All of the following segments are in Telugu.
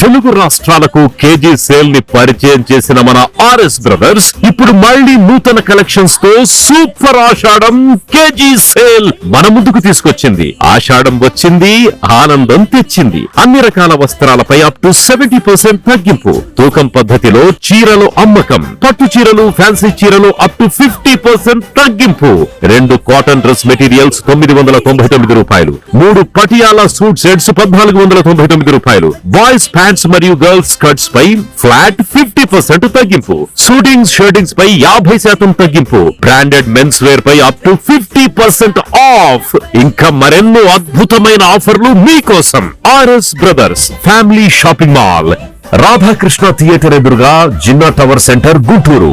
తెలుగు రాష్ట్రాలకు కేజీ సేల్ని పరిచయం చేసిన మన ఆర్ఎస్ బ్రదర్స్ ఇప్పుడు మళ్ళీ నూతన కలెక్షన్స్తో సూపర్ ఆషాఢం కేజీ సేల్ మన ముందుకు తీసుకొచ్చింది. ఆషాఢం వచ్చింది ఆనందం తెచ్చింది. అన్ని రకాల వస్త్రాలపై అప్ టు సెవెంటీ పర్సెంట్ తగ్గింపు. తూకం పద్ధతిలో చీరలు అమ్మకం. పట్టు చీరలు ఫ్యాన్సీ చీరలు అప్ టు ఫిఫ్టీ పర్సెంట్ తగ్గింపు. రెండు కాటన్ డ్రెస్ మెటీరియల్స్ తొమ్మిది వందల తొంభై తొమ్మిది రూపాయలు. మూడు పటియాలా సూట్ సెట్స్ పద్నాలుగు వందల తొంభై తొమ్మిది రూపాయలు. బాయ్స్ ప్యాంట్స్ మరియు గర్ల్స్ స్కర్ట్స్ పై ఫ్లాట్ ఫిఫ్టీ పర్సెంట్ తగ్గింపు. షూటింగ్స్ షర్టింగ్స్ పై యాభై శాతం తగ్గింపు. Branded men's wear pi up to fifty percent off ఇంకా మరెన్నో అద్భుతమైన ఆఫర్లు మీకోసం. RS brothers family shopping mall Radhakrishna theatre ఎదురుగా జిన్నా టవర్ సెంటర్ గుంటూరు.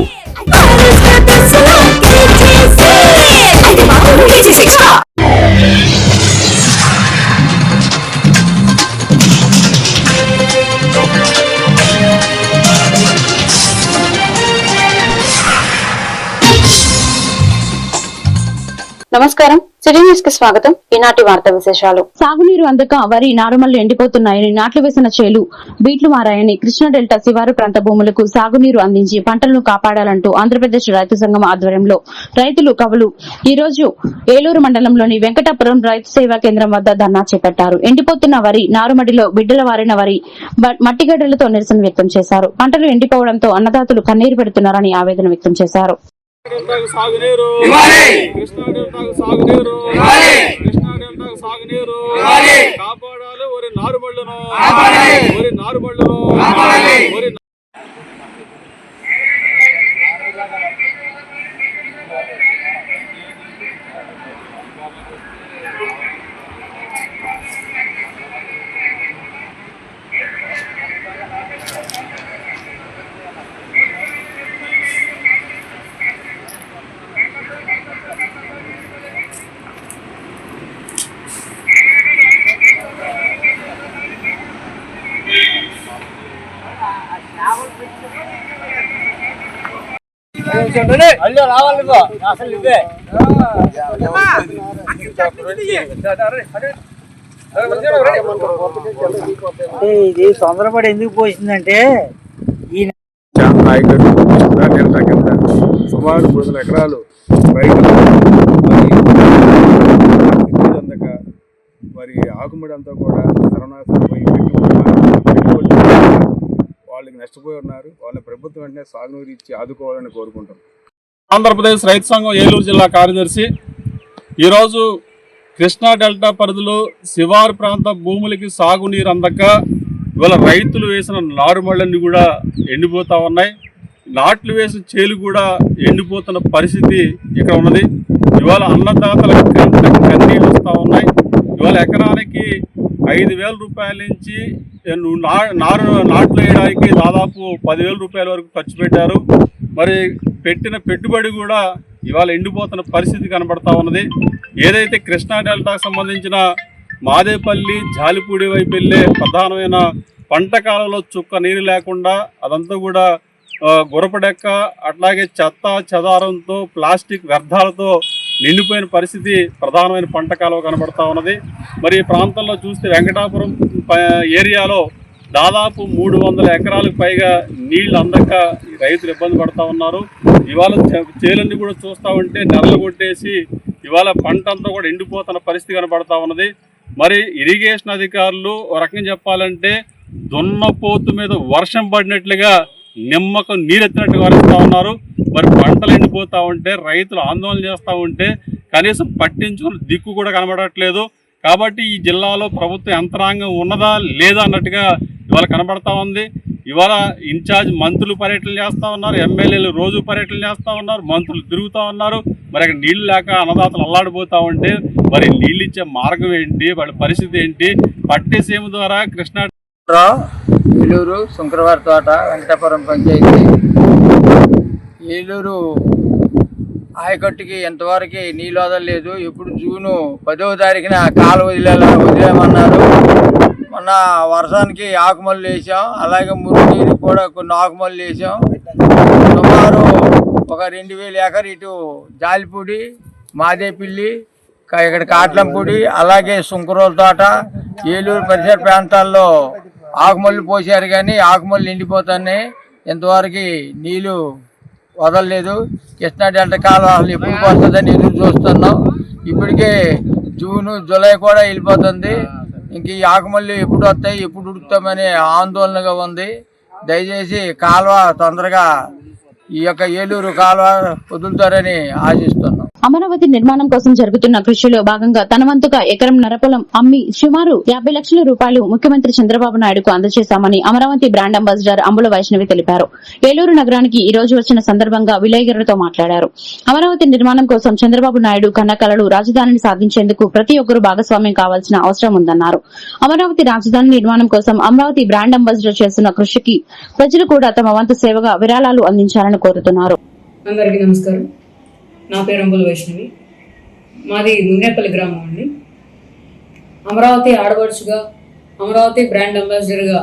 నమస్కారం. సిటీ న్యూస్కి స్వాగతం. ఈనాటి వార్త విశేషాలు. సాగునీరు అందక వరి నారుమల్లు ఎండిపోతున్నాయని నాట్లు వేసిన చేలు. బీట్లు మారాయని కృష్ణా డెల్టా శివారు ప్రాంత భూములకు సాగునీరు అందించి పంటలను కాపాడాలంటూ ఆంధ్రప్రదేశ్ రైతు సంఘం ఆధ్వర్యంలో రైతులు కవులు. ఈ రోజు ఏలూరు మండలంలోని వెంకటాపురం రైతు సేవా కేంద్రం వద్ద ధర్నా చేపట్టారు. ఎండిపోతున్న వరి నారుమడిలో బిడ్డల వారిన వరి మట్టిగడ్డలతో నిరసన వ్యక్తం చేశారు. పంటలు ఎండిపోవడంతో అన్నదాతలు కన్నీరు పెడుతున్నారని ఆవేదన వ్యక్తం చేశారు. సాగునీరు. కృష్ణా డెల్టాకు సాగునీరు. కృష్ణా డెల్టాకు సాగునీరు. కాపాడాలి. ఒరి నారుమళ్ళను. ఒరి నారుమళ్ళను. ఒరి అంటే ఇది తొందరపడి ఎందుకు పోసిందంటే ఈ సుమారు మూడు వందల ఎకరాలు రైతులు మరి నీరు అందక మరి ఆకుమడి అంతా కూడా పెట్టుబడులు వాళ్ళకి నష్టపోయి ఉన్నారు. వాళ్ళని ప్రభుత్వం వెంటనే సాగునీరు ఇచ్చి ఆదుకోవాలని కోరుకుంటాం ఆంధ్రప్రదేశ్ రైతు సంఘం ఏలూరు జిల్లా కార్యదర్శి. ఈరోజు కృష్ణా డెల్టా పరిధిలో శివారు ప్రాంత భూములకి సాగునీరు అందక ఇవాళ రైతులు వేసిన నారుమళ్ళన్నీ కూడా ఎండిపోతూ ఉన్నాయి. నాట్లు వేసిన చేలు కూడా ఎండిపోతున్న పరిస్థితి ఇక్కడ ఉన్నది. ఇవాళ అన్నదాతలకు కన్నీళ్ళు వస్తూ ఉన్నాయి. ఇవాళ ఎకరానికి ఐదు వేల రూపాయల నుంచి నా- నారు నాట్లు వేయడానికి దాదాపు పదివేల రూపాయల వరకు ఖర్చు పెట్టారు. మరి పెట్టిన పెట్టుబడి కూడా ఇవాళ ఎండిపోతున్న పరిస్థితి కనబడతా ఉన్నది. ఏదైతే కృష్ణా డెల్టాకు సంబంధించిన మాదేపల్లి జాలిపూడి వైపు వెళ్ళే ప్రధానమైన పంట కాలంలో చుక్క నీరు లేకుండా అదంతా కూడా గురపడెక్క అట్లాగే చెత్త చెదారంతో ప్లాస్టిక్ వ్యర్థాలతో నిండిపోయిన పరిస్థితి ప్రధానమైన పంట కాలువ కనబడతా ఉన్నది. మరి ఈ ప్రాంతంలో చూస్తే వెంకటాపురం ఏరియాలో దాదాపు మూడు వందల ఎకరాలకు పైగా నీళ్ళు అందక రైతులు ఇబ్బంది పడతా ఉన్నారు. ఇవాళ చే- చేలన్నీ కూడా చూస్తా ఉంటే నెలలు కొట్టేసి ఇవాళ పంట అంతా కూడా ఎండిపోతున్న పరిస్థితి కనబడతా ఉన్నది. మరి ఇరిగేషన్ అధికారులు ఒక రకంగా చెప్పాలంటే దున్నపోతు మీద వర్షం పడినట్లుగా నిమ్మకం నీరెత్తినట్టు వరుస్తూ ఉన్నారు. మరి పంటలు ఎండిపోతూ ఉంటే రైతులు ఆందోళన చేస్తూ ఉంటే కనీసం పట్టించుకున్న దిక్కు కూడా కనబడట్లేదు. కాబట్టి ఈ జిల్లాలో ప్రభుత్వ యంత్రాంగం ఉన్నదా లేదా అన్నట్టుగా ఇవాళ కనబడతా ఉంది. ఇవాళ ఇన్ఛార్జ్ మంత్రులు పర్యటన చేస్తూ ఉన్నారు ఎమ్మెల్యేలు రోజు పర్యటన చేస్తూ ఉన్నారు మంత్రులు తిరుగుతూ ఉన్నారు. మరి అక్కడ నీళ్ళు లేక అన్నదాతలు అల్లాడిపోతూ ఉంటే మరి నీళ్ళు ఇచ్చే మార్గం ఏంటి వాళ్ళ పరిస్థితి ఏంటి? పట్టేసీమ ద్వారా కృష్ణా ఏలూరు శుంకరవారి తోట వెంకటాపురం పంచాయతీ. ఏలూరు ఆయకట్టుకి ఎంతవరకు నీళ్ళు వదలలేదు ఎప్పుడు జూను పదవ తారీఖున కాలు వదిలేలా వదిలేమన్నారు. మొన్న వర్షానికి ఆకుమల్లు వేసాం. అలాగే మురుగు కూడా కొన్ని ఆకుమల్లు వేసాం. సుమారు ఒక రెండు వేల ఎకర్ ఇటు జాలిపూడి మాదేపిల్లి ఇక్కడ కాట్లంపూడి అలాగే సుంకరోల తోట ఏలూరు పరిసర ప్రాంతాల్లో ఆకుమల్లు పోసారు కానీ ఆకుమల్లు నిండిపోతున్నాయి ఇంతవరకు నీళ్ళు వదలలేదు. కృష్ణా డెల్టా కాలువ అసలు ఎప్పుడు వస్తుందని ఎదురు చూస్తున్నాం. ఇప్పటికే జూను జూలై కూడా వెళ్ళిపోతుంది. ఇంక ఈ ఆకుమల్లి ఎప్పుడు వస్తాయి ఎప్పుడు ఉడుకుతామనే ఆందోళనగా ఉంది. దయచేసి కాలువ తొందరగా ఈ యొక్క ఏలూరు కాలువ వదులుతారని ఆశిస్తున్నాం. అమరావతి నిర్మాణం కోసం జరుగుతున్న కృషిలో భాగంగా తన వంతుగా ఎకరం నరపొలం అమ్మి సుమారు యాభై లక్షల రూపాయలు ముఖ్యమంత్రి చంద్రబాబు నాయుడుకు అందజేశామని అమరావతి బ్రాండ్ అంబాసిడర్ అంబుల వైష్ణవి తెలిపారు. ఏలూరు నగరానికి ఈ రోజు వచ్చిన సందర్భంగా విలేకరులతో మాట్లాడారు. అమరావతి నిర్మాణం కోసం చంద్రబాబు నాయుడు కన్న కలలు రాజధానిని సాధించేందుకు ప్రతి ఒక్కరూ భాగస్వామ్యం కావాల్సిన అవసరం ఉందన్నారు. అమరావతి రాజధాని నిర్మాణం కోసం అమరావతి బ్రాండ్ అంబాసిడర్ చేస్తున్న కృషికి ప్రజలు కూడా తమ వంతు సేవగా విరాళాలు అందించాలని కోరుతున్నారు. అందరికీ నమస్కారం. నా పేరు అంబుల వైష్ణవి. మాది మున్నేపల్లి గ్రామం అండి. అమరావతి ఆడపడుచుగా అమరావతి బ్రాండ్ అంబాసిడర్గా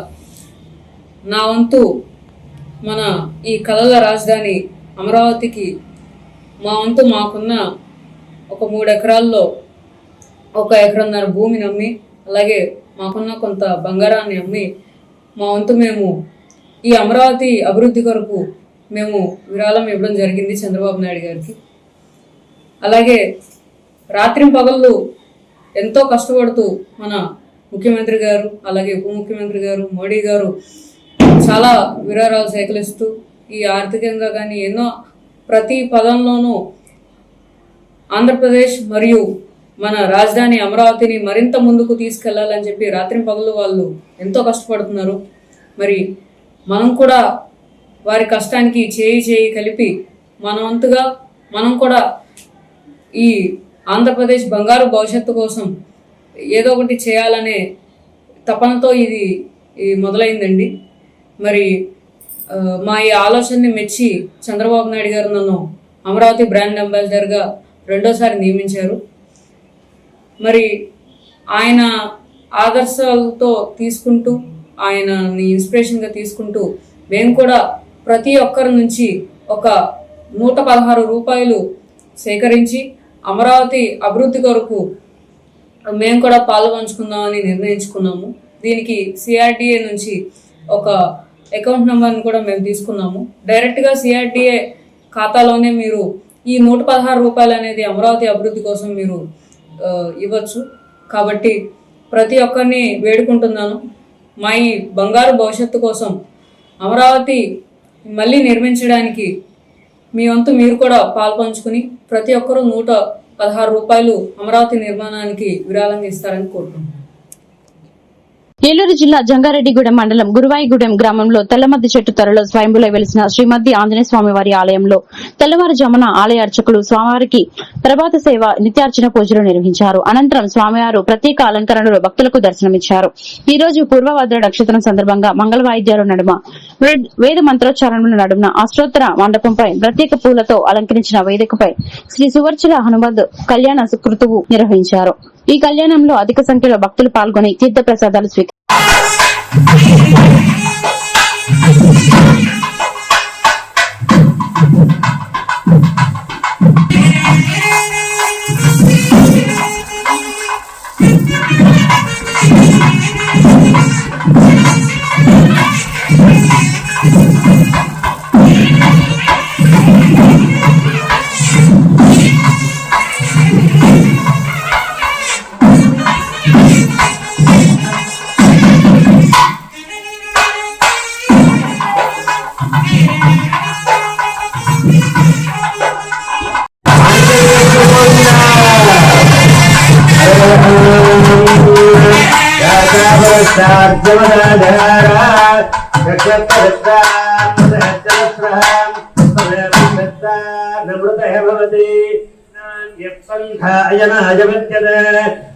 నా వంతు మన ఈ కళల రాజధాని అమరావతికి మా వంతు మాకున్న ఒక మూడు ఎకరాల్లో ఒక ఎకరన్నర భూమిని అమ్మి అలాగే మాకున్న కొంత బంగారాన్ని అమ్మి మా వంతు మేము ఈ అమరావతి అభివృద్ధి కొరకు మేము విరాళం ఇవ్వడం జరిగింది చంద్రబాబు నాయుడు గారికి. అలాగే రాత్రి పగళ్ళు ఎంతో కష్టపడుతూ మన ముఖ్యమంత్రి గారు అలాగే ఉప ముఖ్యమంత్రి గారు మోడీ గారు చాలా విరాళాలు సేకరిస్తూ ఈ ఆర్థికంగా కానీ ఎన్నో ప్రతి పదంలోనూ ఆంధ్రప్రదేశ్ మరియు మన రాజధాని అమరావతిని మరింత ముందుకు తీసుకెళ్ళాలని చెప్పి రాత్రి పగలు వాళ్ళు ఎంతో కష్టపడుతున్నారు. మరి మనం కూడా వారి కష్టానికి చేయి చేయి కలిపి మనవంతుగా మనం కూడా ఈ ఆంధ్రప్రదేశ్ బంగారు భవిష్యత్తు కోసం ఏదో ఒకటి చేయాలనే తపనతో ఇది మొదలైందండి. మరి మా ఈ ఆలోచనని మెచ్చి చంద్రబాబు నాయుడు గారు నన్ను అమరావతి బ్రాండ్ అంబాసిడర్గా రెండోసారి నియమించారు. మరి ఆయన ఆదర్శాలతో తీసుకుంటూ ఆయనని ఇన్స్పిరేషన్గా తీసుకుంటూ మేము కూడా ప్రతి ఒక్కరి నుంచి ఒక నూట పదహారు రూపాయలు సేకరించి అమరావతి అభివృద్ధి కొరకు మేము కూడా పాల్పంచుకుందామని నిర్ణయించుకున్నాము. దీనికి సిఆర్డిఏ నుంచి ఒక అకౌంట్ నెంబర్ని కూడా మేము తీసుకున్నాము. డైరెక్ట్గా సిఆర్డిఏ ఖాతాలోనే మీరు ఈ నూట పదహారు రూపాయలు అనేది అమరావతి అభివృద్ధి కోసం మీరు ఇవ్వచ్చు. కాబట్టి ప్రతి ఒక్కరిని వేడుకుంటున్నాను. మా ఈ బంగారు భవిష్యత్తు కోసం అమరావతి మళ్ళీ నిర్మించడానికి మీ వంతు మీరు కూడా పాల్పంచుకుని ప్రతి ఒక్కరూ నూట పదహారు రూపాయలు అమరావతి నిర్మాణానికి విరాళంగా ఇస్తారని కోరుకుంటున్నాను. ఏలూరు జిల్లా జంగారెడ్డిగూడెం మండలం గురువాయిగూడెం గ్రామంలో తెల్లమద్ది చెట్టు త్వరలో స్వయంభులో వెలిసిన శ్రీమద్ది ఆంజనేయ స్వామి వారి ఆలయంలో తెల్లవారుజామున ఆలయ అర్చకులు స్వామివారికి ప్రభాత సేవ నిత్యార్చన పూజలు నిర్వహించారు. అనంతరం స్వామివారు ప్రత్యేక అలంకరణలో భక్తులకు దర్శనమిచ్చారు. ఈ రోజు పూర్వభద్ర నక్షత్రం సందర్భంగా మంగళ వాయిద్యాల నడుమ వేద- వేద మంత్రోచ్చారణల నడుమ అష్టోత్తర మండపంపై ప్రత్యేక పూలతో అలంకరించిన వేదికపై శ్రీ సువర్చుల హనుమద్ కళ్యాణ కృతువు నిర్వహించారు. ఈ కళ్యాణంలో అధిక సంఖ్యలో భక్తులు పాల్గొని తీర్థ ప్రసాదాలు స్వీకరించారు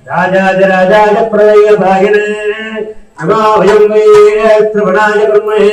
రాజాజరాజాయ ప్రదయ భాగినే నమాభయం వై శ్రవణాయ బ్రహ్మహే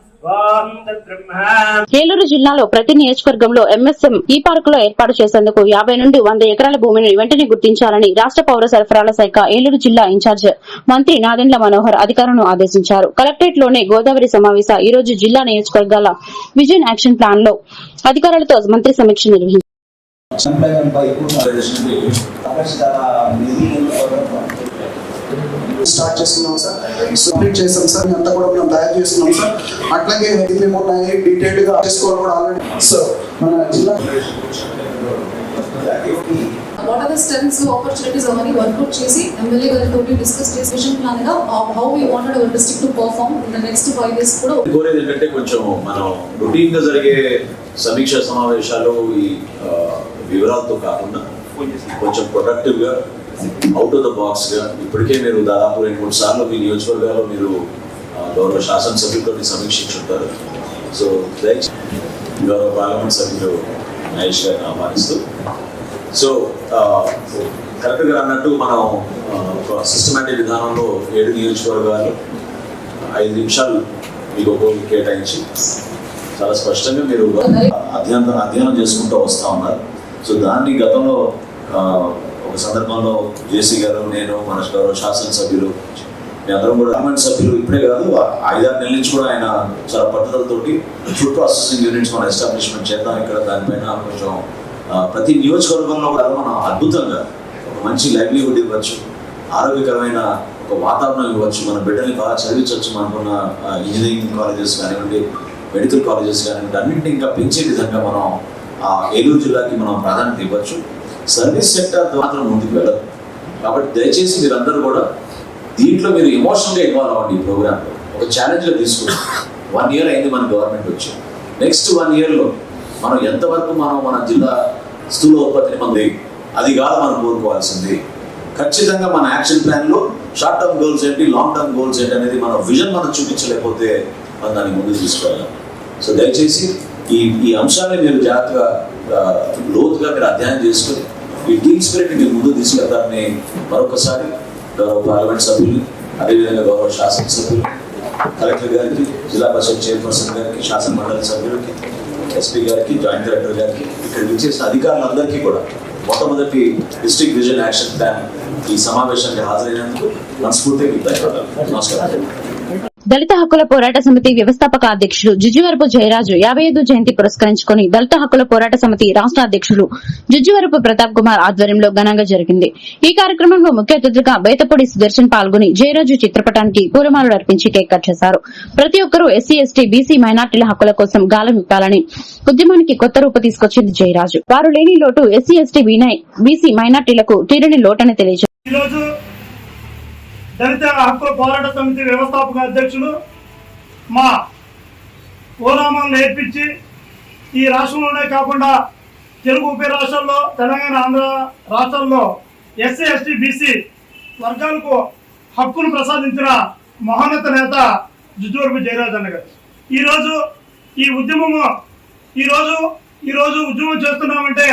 ఏలూరు జిల్లాలో ప్రతి నియోజకవర్గంలో ఎంఎస్ఎం ఈ పార్కులో ఏర్పాటు చేసేందుకు యాభై నుండి వంద ఎకరాల భూమిని వెంటనే గుర్తించాలని రాష్ట్ర పౌర సరఫరాల శాఖ ఏలూరు జిల్లా ఇన్ఛార్జ్ మంత్రి నాదెండ్ల మనోహర్ అధికారులను ఆదేశించారు. కలెక్టరేట్లోనే గోదావరి సమావేశ ఈ రోజు జిల్లా నియోజకవర్గాల విజన్ యాక్షన్ ప్లాన్లో అధికారులతో మంత్రి సమీక్ష నిర్వహించారు. స్టార్ట్ చేసుకున్నాం సార్. సబ్మిట్ చేసాం సార్. అంతా కూడా మనం తయారు చేసుకున్నాం సార్. అట్లాగే మేము ఉన్నాయి. డీటెయిల్డ్గా చేసుకోవాలి కూడా ఆల్రెడీ సో మన జిల్లా what are the strengths opportunities అవన్నీ వర్కౌట్ చేసి ఎమ్మెల్యే గారితో డిస్కస్ చేసి vision ప్లాన్గా how we wanted our district to perform in the next five years కూడా కోరేది ఏంటంటే కొంచెం మనం రొటీన్గా జరిగే సమీక్ష సమావేశాలు ఈ ఆ, వివరాలతో కాకుండా కొంచెం ప్రొడక్టివ్గా అవుట్ ఆఫ్ ద బాక్స్గా ఇప్పటికే మీరు దాదాపు రెండు మూడు సార్లు మీ నియోజకవర్గాల్లో మీరు గౌరవ శాసనసభ్యులతో సమీక్షించుంటారు సో గౌరవ పార్లమెంట్ సభ్యులు మహేష్ గారిని ఆహ్వానిస్తూ సో కరెక్ట్గా అన్నట్టు మనం ఒక సిస్టమేటిక్ విధానంలో ఏడు నియోజకవర్గాలు ఐదు నిమిషాలు మీకు ఒక్కొక్కరికి కేటాయించి చాలా స్పష్టంగా మీరు అధ్యయనం అధ్యయనం చేసుకుంటూ వస్తూ ఉన్నారు. సో దాన్ని గతంలో ఒక సందర్భంలో జేసీ గారు నేను మన గౌరవ శాసనసభ్యులు మీ అందరం కూడా గవర్నమెంట్ సభ్యులు ఇప్పుడే కాదు ఐదారు నెలల నుంచి కూడా ఆయన చాలా పట్టుదలతోటి ఫుడ్ ప్రాసెసింగ్ యూనిట్స్ మనం ఎస్టాబ్లిష్మెంట్ చేద్దాం ఇక్కడ దానిపైన కొంచెం ప్రతి నియోజకవర్గంలో కూడా మనం అద్భుతంగా ఒక మంచి లైవ్లీహుడ్ ఇవ్వచ్చు ఆరోగ్యకరమైన ఒక వాతావరణం ఇవ్వచ్చు మన బిడ్డల్ని బాగా చదివించవచ్చు మనకున్న ఇంజనీరింగ్ కాలేజెస్ కానివ్వండి మెడికల్ కాలేజెస్ కానివ్వండి అన్నింటినీ ఇంకా పెంచే విధంగా మనం ఆ ఏలూరు జిల్లాకి మనం ప్రాధాన్యత ఇవ్వచ్చు. సర్వీస్ సెక్టర్ మాత్రం ముందుకు వెళ్ళదు. కాబట్టి దయచేసి మీరందరూ కూడా దీంట్లో మీరు ఎమోషనల్గా ఇన్వాల్వ్ అవ్వండి ఈ ప్రోగ్రామ్లో ఒక ఛాలెంజ్లో తీసుకోండి వన్ ఇయర్ అయింది మన గవర్నమెంట్ వచ్చి. నెక్స్ట్ వన్ ఇయర్లో మనం ఎంతవరకు మనం మన జిల్లా స్థూల ఉత్పత్తిని పొంది అది కాదు మనం కోరుకోవాల్సింది. ఖచ్చితంగా మన యాక్షన్ ప్లాన్లో షార్ట్ టర్మ్ గోల్స్ ఏంటి లాంగ్ టర్మ్ గోల్స్ ఏంటి అనేది మన విజన్ మనం చూపించలేకపోతే మనం దాన్ని ముందుకు తీసుకెళ్ళాలి సో దయచేసి ఈ ఈ అంశాన్ని మీరు జాగ్రత్తగా లోతుగా మీరు అధ్యయనం చేసుకుని ఈ టీమ్ స్పిరిట్ మీరు ముందు తీసుకెళ్తారని మరొకసారి గౌరవ పార్లమెంట్ సభ్యులు అదేవిధంగా గౌరవ శాసనసభ్యులు కలెక్టర్ గారికి జిల్లా పరిషత్ చైర్పర్సన్ గారికి శాసన మండలి సభ్యులకి ఎస్పీ గారికి జాయింట్ కలెక్టర్ గారికి ఇక్కడ విచ్చేసిన అధికారులందరికీ కూడా మొట్టమొదటి డిస్ట్రిక్ట్ విజన్ యాక్షన్ ప్లాన్ ఈ సమావేశానికి హాజరైనందుకు మనస్ఫూర్తిగా మీకు ధన్యవాదాలు నమస్కారం. దళిత హక్కుల పోరాట సమితి వ్యవస్థాపక అధ్యక్షుడు జుజువరపు జయరాజు యాభై ఐదు జయంతి పురస్కరించుకుని దళిత హక్కుల పోరాట సమితి రాష్ట్ర అధ్యక్షుడు జుజువరపు ప్రతాప్ కుమార్ ఆధ్వర్యంలో ఘనంగా జరిగింది. ఈ కార్యక్రమంలో ముఖ్య అతిథిగా బేతపూడి సుదర్శన్ పాల్గొని జయరాజు చిత్రపటానికి పూలమాలలు అర్పించి కేక్ కట్ చేశారు. ప్రతి ఒక్కరూ ఎస్సీ ఎస్టీ బీసీ మైనార్టీల హక్కుల కోసం గాలం ఇప్పాలని ఉద్యమానికి కొత్త రూపు తీసుకొచ్చింది జయరాజు. వారు లేని లోటు ఎస్సీ ఎస్టీ బీసీ మైనార్టీలకు తీరని లోటని తెలియజేశారు. దళిత హక్కుల పోరాట సమితి వ్యవస్థాపక అధ్యక్షులు మా ఓనామాలు నేర్పించి ఈ రాష్ట్రంలోనే కాకుండా తెలుగు ఉప రాష్ట్రాల్లో తెలంగాణ ఆంధ్ర రాష్ట్రాల్లో ఎస్సీ ఎస్టీ బీసీ వర్గాలకు హక్కును ప్రసాదించిన మహోన్నత నేత జుజూర్పు జయరాజన్న గారు. ఈరోజు ఈ ఉద్యమము ఈరోజు ఈరోజు ఉద్యమం చేస్తున్నామంటే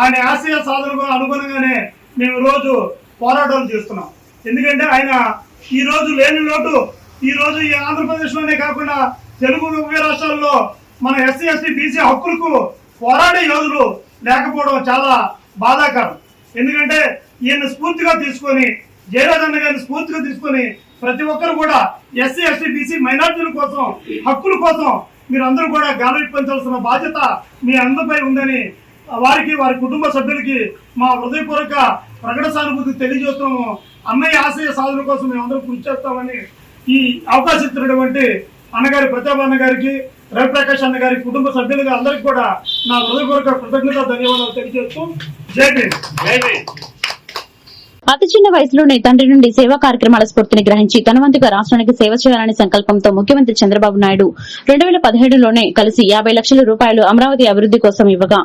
ఆయన ఆశయ సాధనకు అనుగుణంగానే మేము రోజు పోరాటాలు చేస్తున్నాం. ఎందుకంటే ఆయన ఈ రోజు లేని లోటు ఈ రోజు ఈ ఆంధ్రప్రదేశ్లోనే కాకుండా తెలుగు ఉభయ రాష్ట్రాల్లో మన ఎస్సీ ఎస్టీ బీసీ హక్కులకు పోరాడే యోధులు లేకపోవడం చాలా బాధాకరం. ఎందుకంటే ఈయన స్ఫూర్తిగా తీసుకొని జయరాజన్న గారిని స్ఫూర్తిగా తీసుకొని ప్రతి ఒక్కరు కూడా ఎస్సీ ఎస్టీ బీసీ మైనార్టీల కోసం హక్కుల కోసం మీరందరూ కూడా గాలవిప్పించాల్సిన బాధ్యత మీ అందరిపై ఉందని వారికి వారి కుటుంబ సభ్యులకి మా హృదయపూర్వక ప్రకట సానుభూతి తెలియజేస్తున్నాము. అన్నయ్య ఆశయ సాధన కోసం మేము కృషి చేస్తామని ఈ అవకాశం ఇచ్చినటువంటి అన్నగారి ప్రతాప్ అన్న గారికి రవిప్రకాష్ అన్న గారి కుటుంబ సభ్యులుగా అందరికీ కూడా నా హృదయపూర్వక కృతజ్ఞత ధన్యవాదాలు తెలియజేస్తూ జై భీమ్ జై భీమ్ అతి చిన్న వయసులోనే తండ్రి నుండి సేవా కార్యక్రమాల స్ఫూర్తిని గ్రహించి తన వంతుగా రాష్ట్రానికి సేవ చేయాలనే సంకల్పంతో ముఖ్యమంత్రి చంద్రబాబు నాయుడు రెండు వేల పదిహేడులోనే కలిసి యాభై లక్షల రూపాయలు అమరావతి అభివృద్ది కోసం ఇవ్వగా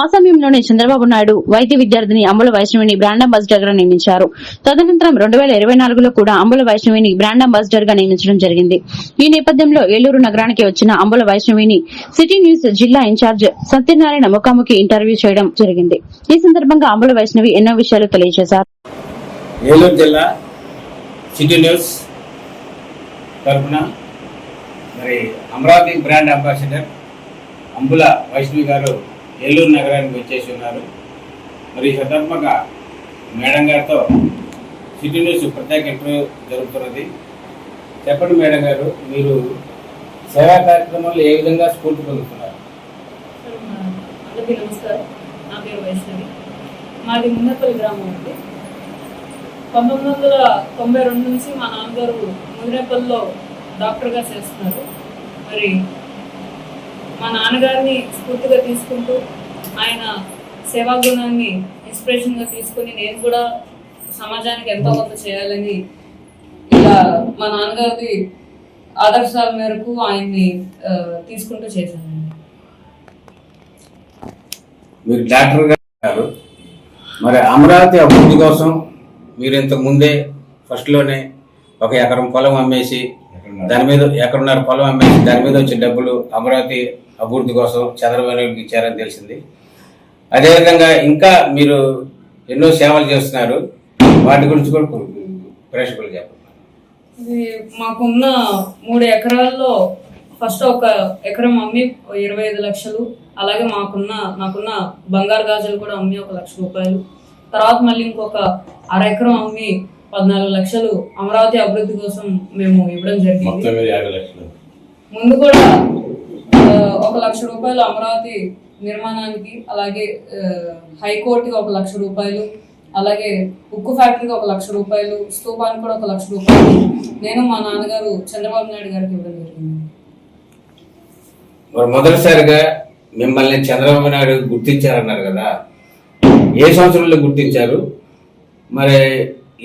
ఆ సమయంలోనే చంద్రబాబు నాయుడు వైద్య విద్యార్థిని అంబుల వైష్ణవిని బ్రాండ్ అంబాసిడర్గా నియమించారు. తదనంతరం రెండు వేల ఇరవై నాలుగులో కూడా అంబుల వైష్ణవిని బ్రాండ్ అంబాసిడర్గా నియమించడం జరిగింది. ఈ నేపథ్యంలో ఏలూరు నగరానికి వచ్చిన అంబుల వైష్ణవిని సిటీ న్యూస్ జిల్లా ఇన్ఛార్జ్ సత్యనారాయణ ముఖాముఖి ఇంటర్వ్యూ చేయడం జరిగింది. ఈ సందర్భంగా అంబుల వైష్ణవి ఎన్నో విషయాలు తెలియజేశారు. ఏలూరు జిల్లా సిటీ న్యూస్ తరఫున మరి అమరావతి బ్రాండ్ అంబాసిడర్ అంబుల వైష్ణవి గారు ఏలూరు నగరానికి వచ్చేసి ఉన్నారు. మరి సందర్భంగా మేడం గారితో సిటీ న్యూస్ ప్రత్యేక ఇంటర్వ్యూ జరుగుతున్నది. చెప్పండి మేడం గారు మీరు సేవా కార్యక్రమాలు ఏ విధంగా స్ఫూర్తి పొందుతున్నారు? నమస్కారం. నా పేరు వైష్ణవి. మాది మున్నపల్లి గ్రామం అండి. పంతొమ్మిది వందల తొంభై రెండు నుంచి మా నాన్నగారు ముదిరేపల్లిలో డాక్టర్గా చేస్తున్నారు. మరి మా నాన్నగారిని స్ఫూర్తిగా తీసుకుంటూ ఆయన సేవా గుణాన్ని ఇన్స్పిరేషన్గా తీసుకొని నేను కూడా సమాజానికి ఎంతో కొంత చేయాలని ఇలా మా నాన్నగారి ఆదర్శాల మేరకు ఆయన్ని తీసుకుంటూ చేశాను. మీరు డాక్టర్ గారు మరి అమరావతి అభివృద్ధి కోసం మీరు ఇంతకు ముందే ఫస్ట్లోనే ఒక ఎకరం పొలం అమ్మేసి దాని మీద ఎకరన్నర పొలం అమ్మేసి దాని మీద వచ్చే డబ్బులు అమరావతి అభివృద్ధి కోసం చంద్రబాబు నాయుడుకి ఇచ్చారని తెలిసింది. అదేవిధంగా ఇంకా మీరు ఎన్నో సేవలు చేస్తున్నారు. వాటి గురించి కూడా ప్రేక్షకులు చెప్పండి. మాకున్న మూడు ఎకరాల్లో ఫస్ట్ ఒక ఎకరం అమ్మి ఇరవై ఐదు లక్షలు అలాగే మాకున్న నాకున్న బంగారు గాజులు కూడా అమ్మి ఒక లక్ష రూపాయలు. తర్వాత మళ్ళీ ఇంకొక అర ఎకరం అమ్మి పద్నాలుగు లక్షలు అమరావతి అభివృద్ధి కోసం మేము ఇవ్వడం జరిగింది. ముందు కూడా ఒక లక్ష రూపాయలు అమరావతి నిర్మాణానికి అలాగే హైకోర్టుకి ఒక లక్ష రూపాయలు అలాగే ఉక్కు ఫ్యాక్టరీకి ఒక లక్ష రూపాయలు స్తూపానికి కూడా ఒక లక్ష రూపాయలు నేను మా నాన్నగారు చంద్రబాబు నాయుడు గారికి ఇవ్వడం జరిగింది. మరి మొదటిసారిగా మిమ్మల్ని చంద్రబాబు నాయుడు గుర్తించారన్నారు కదా? ఏ సంవత్సరంలో గుర్తించారు? మరి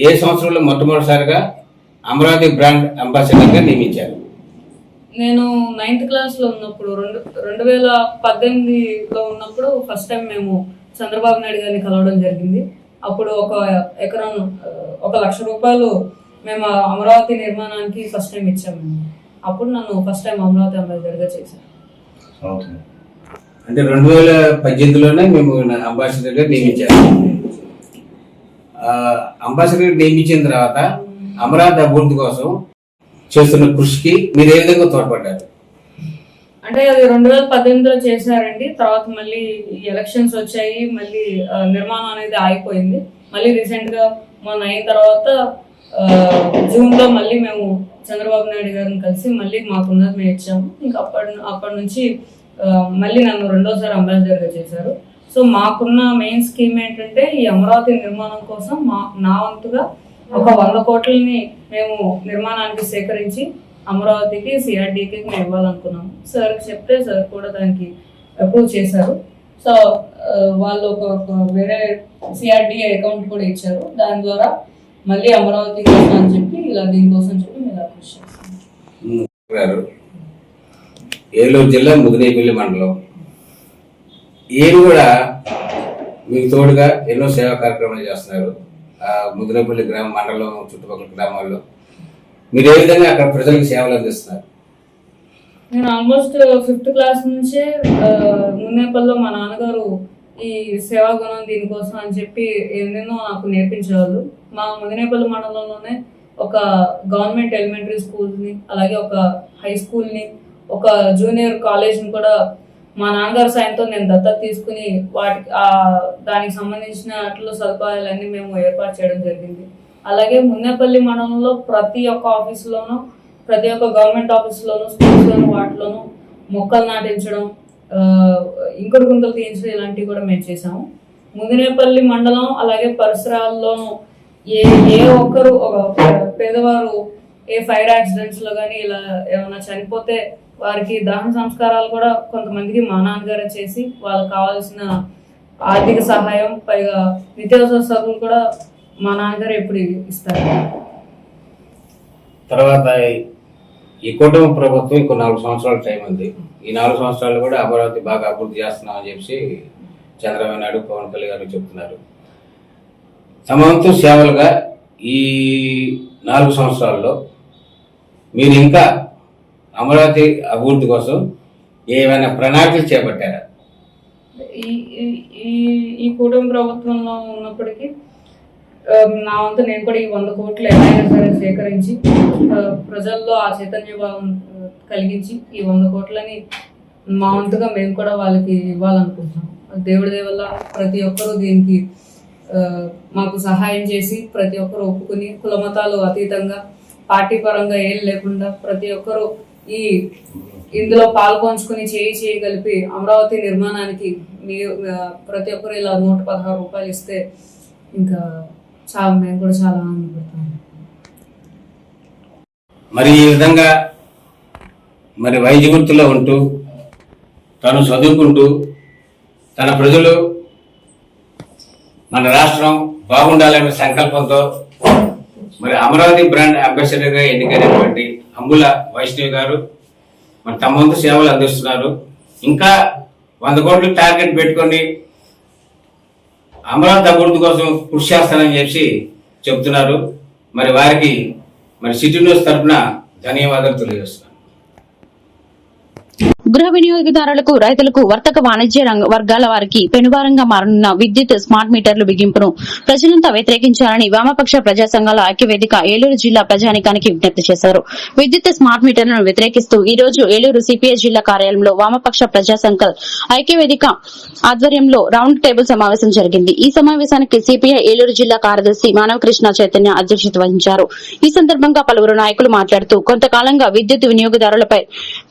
ఏ సంవత్సరంలో మొట్టమొదటిసారిగా అమరావతి బ్రాండ్ అంబాసిడర్గా నియమించారు? నేను నైన్త్ క్లాస్లో ఉన్నప్పుడు రెండు రెండు వేల పద్దెనిమిదిలో ఉన్నప్పుడు ఫస్ట్ టైం మేము చంద్రబాబు నాయుడు గారిని కలవడం జరిగింది. అప్పుడు ఒక ఎకరం ఒక లక్ష రూపాయలు మేము అమరావతి నిర్మాణానికి ఫస్ట్ టైం ఇచ్చాము. అప్పుడు నన్ను ఫస్ట్ టైం అమరావతి అంబాసిడర్గా చేశాను అంటే రెండు వేల పద్దెనిమిదిలోనే మేము అంబాసిడర్గా నియమించారు. ఆ, అంబాసిడర్ నియమించిన తర్వాత అమరావతి అభివృద్ధి కోసం చేస్తున్న కృషికి మీరు ఏ విధంగా తోడ్పడ్డారు? అంటే అది రెండు వేల పద్దెనిమిదిలో చేశారండి. తర్వాత మళ్ళీ ఈ ఎలక్షన్స్ వచ్చాయి. మళ్ళీ నిర్మాణం అనేది ఆగిపోయింది. మళ్ళీ రీసెంట్గా మొన్న అయిన తర్వాత ఆ, జూన్లో మళ్ళీ మేము చంద్రబాబు నాయుడు గారిని కలిసి మళ్ళీ మాకున్నది మేము ఇచ్చాము. ఇంకా అప్పటి అప్పటి నుంచి మళ్ళీ నన్ను రెండోసారి అంబాసిడర్గా చేశారు. సో మాకున్న మెయిన్ స్కీమ్ ఏంటంటే ఈ అమరావతి నిర్మాణం కోసం మా నా వంతుగా ఒక వంద కోట్లని మేము నిర్మాణానికి సేకరించి అమరావతికి సిఆర్డీకి మేము ఇవ్వాలనుకున్నాము. సార్కి చెప్తే సార్ కూడా దానికి అప్రూవ్ చేశారు. సో వాళ్ళు ఒక వేరే సిఆర్డీఏ అకౌంట్ కూడా ఇచ్చారు. దాని ద్వారా మళ్ళీ అమరావతి కోసం అని చెప్పి ఇలా దీనికోసం చెప్పి మేము ఇలా కృషి చేస్తాం ఏలూరు జిల్లా ముదినేపల్లి మండలం. ఏం కూడా మీకు తోడుగా ఎన్నో సేవా కార్యక్రమాలు చేస్తున్నారు. ముదినేపల్లి గ్రామ మండలం చుట్టుపక్కల గ్రామాల్లో. మీరు ఏ విధంగా అక్కడ ప్రజలకు సేవలు అందిస్తున్నారు? నేను ఆల్మోస్ట్ ఫిఫ్త్ క్లాస్ నుంచే ఆ, మా నాన్నగారు ఈ సేవా గుణం దీనికోసం అని చెప్పి ఎన్నెన్నో నాకు నేర్పించేవాళ్ళు. మా ముదినేపల్లి మండలంలోనే ఒక గవర్నమెంట్ ఎలిమెంటరీ స్కూల్ని అలాగే ఒక హై స్కూల్ని ఒక జూనియర్ కాలేజ్ని కూడా మా నాన్నగారు సాయంతో నేను దత్తత తీసుకుని వాటికి ఆ దానికి సంబంధించిన అట్ల సదుపాయాలన్నీ మేము ఏర్పాటు చేయడం జరిగింది. అలాగే మున్నేపల్లి మండలంలో ప్రతి ఒక్క ఆఫీసులోనూ ప్రతి ఒక్క గవర్నమెంట్ ఆఫీస్లోనూ స్కూల్స్లోనూ వాటిలోనూ మొక్కలు నాటించడం ఆ, ఇంకుడు గుంతలు తీయించడం ఇలాంటివి కూడా మేము చేసాము ముదినేపల్లి మండలం అలాగే పరిసరాల్లోనూ ఏ ఏ ఒక్కరు ఒక పేదవారు ఏ ఫైర్ యాక్సిడెంట్స్లో కానీ ఇలా ఏమైనా చనిపోతే వారికి దహన సంస్కారాలు కూడా కొంతమందికి మా నాన్నగారే చేసి వాళ్ళకి కావాల్సిన ఆర్థిక సహాయం పైగా నిత్యావసర సరుకులు కూడా మా నాన్నగారు ఎప్పుడు ఇస్తారు. తర్వాత ఈ కుటుంబ ప్రభుత్వం ఇంకో నాలుగు సంవత్సరాల టైం ఉంది. ఈ నాలుగు సంవత్సరాలు కూడా అమరావతి బాగా అభివృద్ధి చేస్తున్నాం అని చెప్పి చంద్రబాబు నాయుడు పవన్ కళ్యాణ్ గారు చెప్తున్నారు. తమ వంతు సేవలుగా ఈ నాలుగు సంవత్సరాల్లో మీరు ఇంకా అమరావతి అభివృద్ధి కోసం ఏమైనా ప్రణాళికలు చేపట్టారా? ఈ ఈ- ఈ కూటమి ప్రభుత్వంలో ఉన్నప్పటికీ నా వంతు నేను కూడా ఈ వంద కోట్లు ఎలాగైనా సరే సేకరించి ప్రజల్లో ఆ చైతన్య భావం కలిగించి ఈ వంద కోట్లని మా వంతుగా మేము కూడా వాళ్ళకి ఇవ్వాలనుకుంటున్నాం. దేవుడి దేవల్ల ప్రతి ఒక్కరూ దీనికి మాకు సహాయం చేసి ప్రతి ఒక్కరు ఒప్పుకుని కులమతాలు అతీతంగా పార్టీ పరంగా ఏం లేకుండా ప్రతి ఒక్కరూ ఈ ఇందులో పాల్పంచుకుని చేయి చేయి కలిపి అమరావతి నిర్మాణానికి మీ ప్రతి ఒక్కరు ఇలా నూట పదహారు రూపాయలు ఇస్తే ఇంకా చాలా మేము కూడా చాలా ఆనందపడతాం. మరి ఈ విధంగా మరి వైద్య గుర్తులో ఉంటూ తను చదువుకుంటూ తన ప్రజలు మన రాష్ట్రం బాగుండాలనే సంకల్పంతో మరి అమరావతి బ్రాండ్ అంబాసిడర్గా ఎన్నికైనటువంటి అంబుల వైష్ణవి గారు మరి తమ వంతు సేవలు అందిస్తున్నారు. ఇంకా వంద కోట్లు టార్గెట్ పెట్టుకొని అమరావతి అభివృద్ధి కోసం కృషి చేస్తానని చెప్పి చెప్తున్నారు. మరి వారికి మరి సిటీ న్యూస్ తరఫున ధన్యవాదాలు తెలియజేస్తున్నారు గృహ వినియోగదారులకు రైతులకు వర్తక వాణిజ్య వర్గాల వారికి పెనుభారంగా మారనున్న విద్యుత్ స్మార్ట్ మీటర్లు బిగింపును ప్రజలంతా వ్యతిరేకించాలని వామపక్ష ప్రజా సంఘాల ఐక్యవేదిక ఏలూరు జిల్లా ప్రజానికానికి విజ్ఞప్తి చేశారు. విద్యుత్ స్మార్ట్ మీటర్లను వ్యతిరేకిస్తూ ఈ రోజు ఏలూరు సిపిఐ జిల్లా కార్యాలయంలో వామపక్ష ప్రజా సంఘాల ఐక్యవేదిక ఆధ్వర్యంలో రౌండ్ టేబుల్ సమావేశం జరిగింది. ఈ సమావేశానికి సిపిఐ ఏలూరు జిల్లా కార్యదర్శి మానవ కృష్ణ చైతన్య అధ్యక్షత వహించారు. ఈ సందర్భంగా పలువురు నాయకులు మాట్లాడుతూ కొంతకాలంగా విద్యుత్ వినియోగదారులపై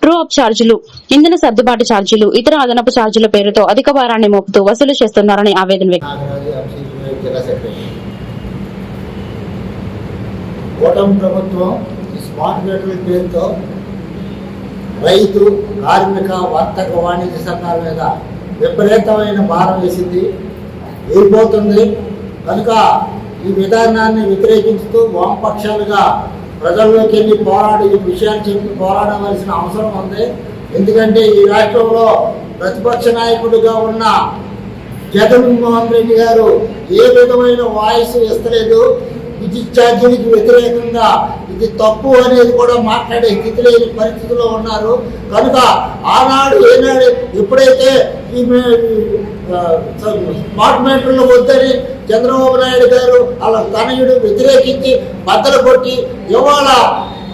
ట్రూ అప్ ఛార్జీలు ఇంధన సర్దుబాటు ఛార్జీలు ఇతర అదనపు ఛార్జీల పేరుతో అధిక భారాన్ని మోపుతూ వసూలు చేస్తున్నారని ఆవేదన వ్యక్తం ప్రభుత్వం స్మార్ట్ మీటర్ల పేరుతో రైతు కార్మిక వర్తక వాణిజ్య సంఘాల మీద విపరీతమైన భారం వేసింది. వెళ్ళిపోతుంది కనుక ఈ విధానాన్ని వ్యతిరేకించుతూ వామపక్షాలుగా ప్రజల్లోకి వెళ్ళి పోరాడి ఈ విషయాన్ని చెప్పి పోరాడవలసిన అవసరం ఉంది. ఎందుకంటే ఈ రాష్ట్రంలో ప్రతిపక్ష నాయకుడిగా ఉన్న జగన్మోహన్ రెడ్డి గారు ఏ విధమైన వాయిస్ ఇస్తలేదు విద్యుత్ ఛార్జీలకు వ్యతిరేకంగా ఇది తప్పు అనేది కూడా మాట్లాడే స్థితి లేని పరిస్థితిలో ఉన్నారు. కనుక ఆనాడు ఏనాడు ఎప్పుడైతే ఈ మే- స్మార్ట్ మీటర్లు వద్దని చంద్రబాబు నాయుడు గారు వాళ్ళ తనయుడు వ్యతిరేకించి బద్దలు కొట్టి ఇవాళ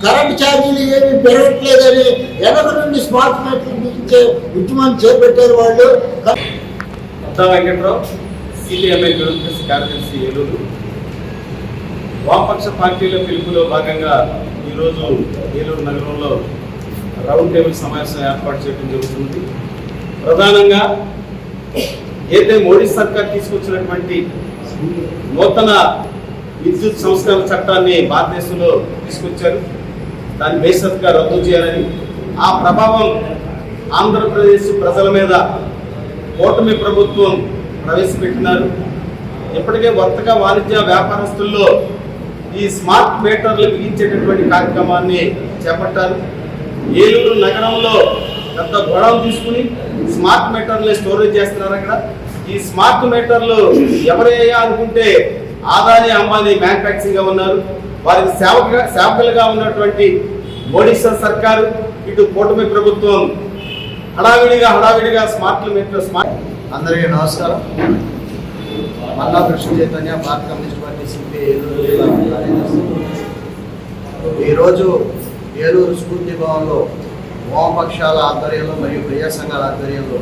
కరెంట్ ఛార్జీలు ఏమీ పెరగట్లేదని వెనక నుండి స్మార్ట్ మీటర్లు బిగించే ఉద్యమం చేపట్టారు వాళ్ళు. వెంకట్రావు సిపిఎంఐ డెమోక్రసీ కార్యదర్శి ఏలూరు. వామపక్ష పార్టీల పిలుపులో భాగంగా ఈరోజు ఏలూరు నగరంలో రౌండ్ టేబుల్ సమావేశం ఏర్పాటు చేయడం జరుగుతుంది ప్రధానంగా ఏదైతే మోడీ సర్కార్ తీసుకొచ్చినటువంటి నూతన విద్యుత్ సంస్కరణ చట్టాన్ని భారతదేశంలో తీసుకొచ్చారు. దాన్ని బేసత్గా రద్దు చేయాలని. ఆ ప్రభావం ఆంధ్రప్రదేశ్ ప్రజల మీద కూటమి ప్రభుత్వం ప్రవేశపెట్టినారు. ఇప్పటికే వర్తక వాణిజ్య వ్యాపారస్తుల్లో ఈ స్మార్ట్ మీటర్లు బిగించేటటువంటి కార్యక్రమాన్ని చేపట్టారు. ఏలూరు నగరంలో పెద్ద గొడవలు తీసుకుని స్మార్ట్ మీటర్లు స్టోరేజ్ చేస్తున్నారు అక్కడ. ఈ స్మార్ట్ మీటర్లు ఎవరయ్యా అనుకుంటే ఆదాని అంబానీ మ్యానుఫ్యాక్చరింగ్గా ఉన్నారు. వారికి సేవక సేవకులుగా ఉన్నటువంటి మోడీ సర్కారు ఇటు కూటమి ప్రభుత్వం హడావిడిగా హడావిడిగా స్మార్ట్ మీటర్ స్మార్ట్ అందరికీ నమస్కారం. మల్లా కృష్ణ చైతన్య భారత కమ్యూనిస్ట్ పార్టీ సిపిఐ ఏలూరు ఈరోజు ఏలూరు స్ఫూర్తి భవన్లో వామపక్షాల ఆధ్వర్యంలో మరియు ప్రజా సంఘాల ఆధ్వర్యంలో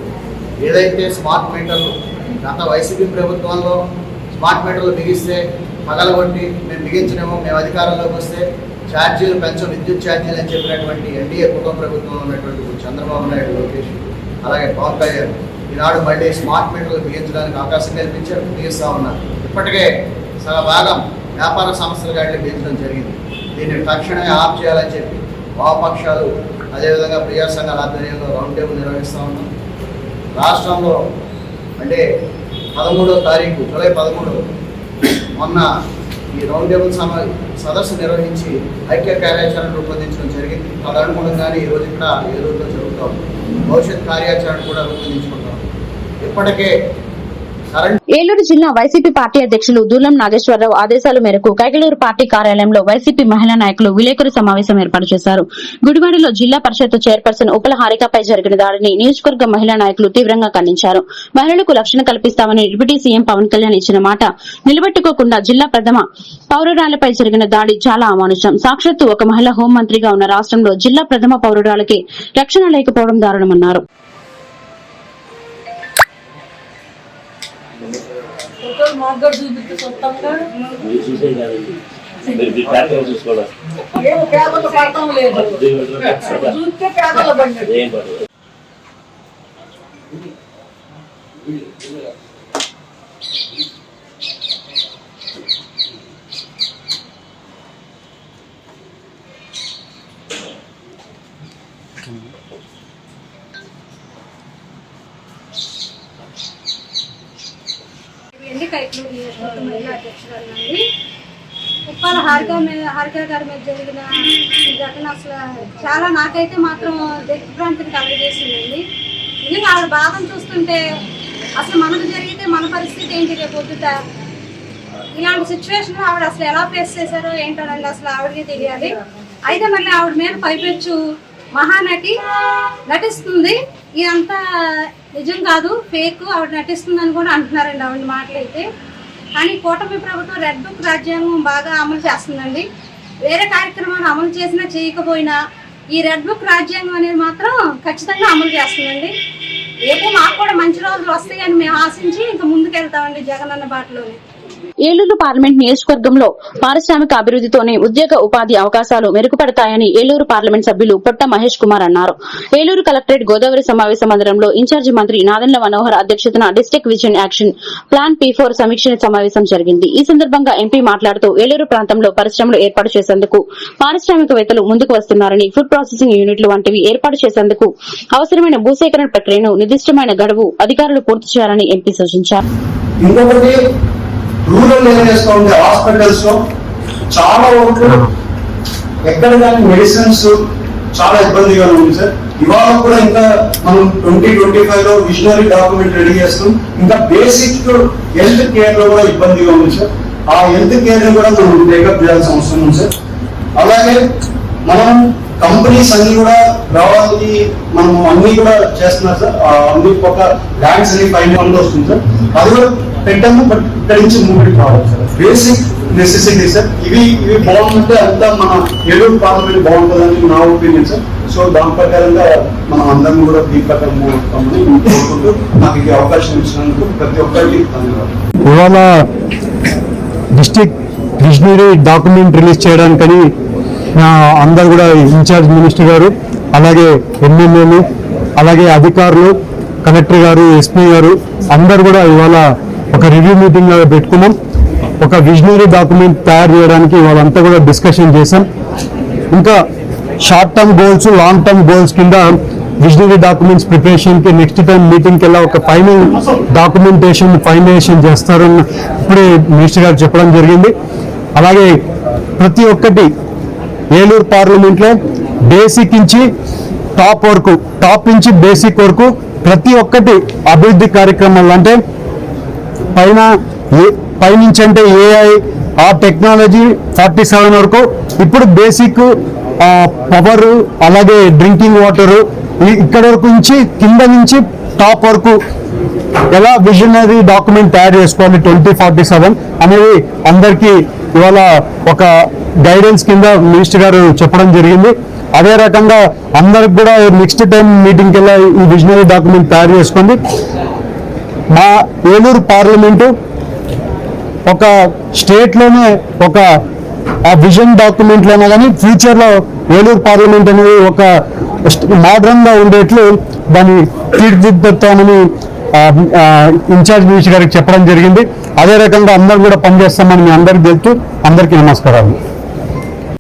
ఏదైతే స్మార్ట్ మీటర్లు గత వైసీపీ ప్రభుత్వంలో స్మార్ట్ మీటర్లు బిగిస్తే పగలగొట్టి మేము బిగించినాము మేము అధికారంలోకి వస్తే ఛార్జీలు పెంచం విద్యుత్ ఛార్జీలు అని చెప్పినటువంటి ఎన్డీఏ కుటుంబ ప్రభుత్వంలో ఉన్నటువంటి చంద్రబాబు నాయుడు లోకేష్ అలాగే పవన్ కళ్యాణ్ ఈనాడు మళ్ళీ స్మార్ట్ మీటర్లు బిగించడానికి అవకాశం కల్పించారు బిగిస్తూ ఉన్నారు. ఇప్పటికే సగ భాగం వ్యాపార సంస్థల గాడిని బిగించడం జరిగింది. దీన్ని తక్షణమే ఆఫ్ చేయాలని చెప్పి వామపక్షాలు అదేవిధంగా ప్రజా సంఘాల ఆధ్వర్యంలో రౌండ్ టేబుల్ నిర్వహిస్తూ ఉన్నాం. రాష్ట్రంలో అంటే పదమూడో తారీఖు జూలై పదమూడు మొన్న ఈ రౌండ్ టేబుల్ సమా సదస్సు నిర్వహించి ఐక్య కార్యాచరణ రూపొందించడం జరిగింది. తదనుగుణంగానే ఈ రోజు ఇక్కడ ఏలూరులో జరుగుతాం భవిష్యత్ కార్యాచరణ కూడా రూపొందించుకుంటాం ఇప్పటికే ఏలూరు జిల్లా వైసీపీ పార్టీ అధ్యక్షులు దూలం నాగేశ్వరరావు ఆదేశాల మేరకు కైకలూరు పార్టీ కార్యాలయంలో వైసీపీ మహిళా నాయకులు విలేకరు సమావేశం ఏర్పాటు చేశారు. గుడివాడలో జిల్లా పరిషత్ చైర్పర్సన్ ఉపల హారికపై జరిగిన దాడిని నియోజకవర్గ మహిళా నాయకులు తీవ్రంగా ఖండించారు. మహిళలకు రక్షణ కల్పిస్తామని డిప్యూటీ సీఎం పవన్ కళ్యాణ్ ఇచ్చిన మాట నిలబెట్టుకోకుండా జిల్లా ప్రథమ పౌరురాలపై జరిగిన దాడి చాలా అమానుషం. సాక్షాత్తు ఒక మహిళ హోంమంత్రిగా ఉన్న రాష్ట్రంలో జిల్లా ప్రథమ పౌరురాలకి రక్షణ లేకపోవడం దారుణమన్నారు. వెళ్ళి కైకులు నియోజకవర్గ మహిళా ఉప్పాల హారిక మీద హారిక గారి మీద జరిగిన ఈ ఘటన అసలు చాలా నాకైతే మాత్రం దిగ్భ్రాంతిని కలుగజేసిందండి. నిజంగా ఆవిడ బాధను చూస్తుంటే అసలు మనకు జరిగితే మన పరిస్థితి ఏంటి రేపు పొద్దుట? ఇలాంటి సిచ్యువేషన్ ఆవిడ అసలు ఎలా ఫేస్ చేశారో ఏంటోనండి అసలు ఆవిడకి తెలియాలి. అయితే మళ్ళీ ఆవిడ మీద పైపెచ్చు మహానటి నటిస్తుంది. ఇదంతా నిజం కాదు ఫేక్ ఆవిడ నటిస్తుందని కూడా అంటున్నారండి ఆవిడ మాటలైతే. కానీ కూటమి ప్రభుత్వం రెడ్ బుక్ రాజ్యాంగం బాగా అమలు చేస్తుందండి. వేరే కార్యక్రమాలు అమలు చేసినా చేయకపోయినా ఈ రెడ్ బుక్ రాజ్యాంగం అనేది మాత్రం ఖచ్చితంగా అమలు చేస్తుందండి. రేపు మాకు కూడా మంచి రోజులు వస్తాయని మేము ఆశించి ఇంకా ముందుకెళ్తామండి జగనన్న బాటలోనే. ఏలూరు పార్లమెంట్ నియోజకవర్గంలో పారిశ్రామిక అభివృద్ధితోనే ఉద్యోగ ఉపాధి అవకాశాలు మెరుగుపడతాయని ఏలూరు పార్లమెంట్ సభ్యులు పొట్ట మహేష్ కుమార్ అన్నారు. ఏలూరు కలెక్టరేట్ గోదావరి సమావేశ మందిరంలో ఇన్ఛార్జి మంత్రి నాదెండ్ల మనోహర్ అధ్యక్షతన district vision action plan P four సమీక్ష సమావేశం జరిగింది. ఈ సందర్భంగా ఎంపీ మాట్లాడుతూ ఏలూరు ప్రాంతంలో పరిశ్రమలు ఏర్పాటు చేసేందుకు పారిశ్రామికవేత్తలు ముందుకు వస్తున్నారని ఫుడ్ ప్రాసెసింగ్ యూనిట్లు వంటివి ఏర్పాటు చేసేందుకు అవసరమైన భూసేకరణ ప్రక్రియను నిర్దిష్టమైన గడువు అధికారులు పూర్తి చేయాలని ఎంపీ సూచించారు. రూరల్ ఏరియాస్లో ఉండే హాస్పిటల్స్లో చాలా వరకు ఎక్కడ కానీ మెడిసిన్స్ చాలా ఇబ్బందిగా ఉంది సార్. ఇవాళ కూడా ఇంకా మనం ట్వంటీ ట్వంటీ ఫైవ్లో విజనరీ డాక్యుమెంట్ రెడీ చేస్తాం. ఇంకా బేసిక్ హెల్త్ కేర్లో కూడా ఇబ్బందిగా ఉంది సార్. ఆ హెల్త్ కేర్ని కూడా మనం టేకప్ చేయాల్సిన అవసరం ఉంది సార్. అలాగే మనం కంపెనీస్ అన్ని కూడా రావడానికి మనం అన్ని కూడా చేస్తున్నారు సార్. అన్ని ఒక ల్యాండ్స్ అని ఫైవ్ ఫండ్ వస్తుంది సార్. అది కూడా పెట్టాము బట్ ఇక్కడి నుంచి మూమెంట్ రావాలి సార్. Basic necessity sir. ఇవి ఇవి బాగుంటే అంతా మన ఏలూరు పార్లమెంట్ బాగుంటుందని నా ఒపీనియన్ సార్. సో దాని ప్రకారంగా మనం అందరం కూడా దీని ప్రకారం మూడతామని కోరుకుంటూ నాకు ఈ అవకాశం ఇచ్చినందుకు ప్రతి ఒక్కరికి ధన్యవాదాలు. ఇవాళ డిస్టిక్ విజనరీ డాక్యుమెంట్ రిలీజ్ చేయడానికని అందరు కూడా ఇన్ఛార్జ్ మినిస్టర్ గారు అలాగే ఎమ్మెల్యేలు అలాగే అధికారులు కలెక్టర్ గారు ఎస్పీ గారు అందరు కూడా ఇవాళ ఒక రివ్యూ మీటింగ్ లాగా పెట్టుకున్నాం. ఒక విజనరీ డాక్యుమెంట్ తయారు చేయడానికి వాళ్ళంతా కూడా డిస్కషన్ చేశాం. ఇంకా short term goals long term goals కింద విజనరీ డాక్యుమెంట్స్ ప్రిపరేషన్కి నెక్స్ట్ టైం మీటింగ్కి వెళ్ళా ఒక ఫైనల్ డాక్యుమెంటేషన్ ఫైనలైజేషన్ చేస్తారని ఇప్పుడే మినిస్టర్ గారు చెప్పడం జరిగింది. అలాగే ప్రతి ఒక్కటి ఏలూరు పార్లమెంట్లో బేసిక్ నుంచి టాప్ వరకు టాప్ నుంచి బేసిక్ వరకు ప్రతి ఒక్కటి అభివృద్ధి కార్యక్రమాలు అంటే పైన పైనుంచి అంటే ఏఐ ఆ టెక్నాలజీ ఫార్టీ సెవెన్ వరకు ఇప్పుడు బేసిక్ పవర్ అలాగే డ్రింకింగ్ వాటర్ ఇక్కడ వరకు నుంచి కింద నుంచి టాప్ వరకు ఎలా విజనరీ డాక్యుమెంట్ తయారు చేసుకోవాలి ట్వంటీ ఫార్టీ సెవెన్ అనేది అందరికీ ఇవాళ ఒక గైడెన్స్ కింద మినిస్టర్ గారు చెప్పడం జరిగింది. అదే రకంగా అందరికి కూడా నెక్స్ట్ టైం మీటింగ్ కెల్లా ఈ విజనరీ డాక్యుమెంట్ తయారు చేసుకోండి. మా ఏలూరు పార్లమెంటు ఒక స్టేట్లోనే ఒక ఆ విజన్ డాక్యుమెంట్లోనే కానీ ఫ్యూచర్లో ఏలూరు పార్లమెంట్ అనేది ఒక మోడర్న్ ఉండేట్లు దాన్ని తీర్చిదిద్దుతామని ఇన్ఛార్జ్ మినిస్టర్ గారికి చెప్పడం జరిగింది. అదే రకంగా అందరూ కూడా పనిచేస్తామని మీ అందరికి తెలుపుతూ అందరికీ నమస్కారాలు.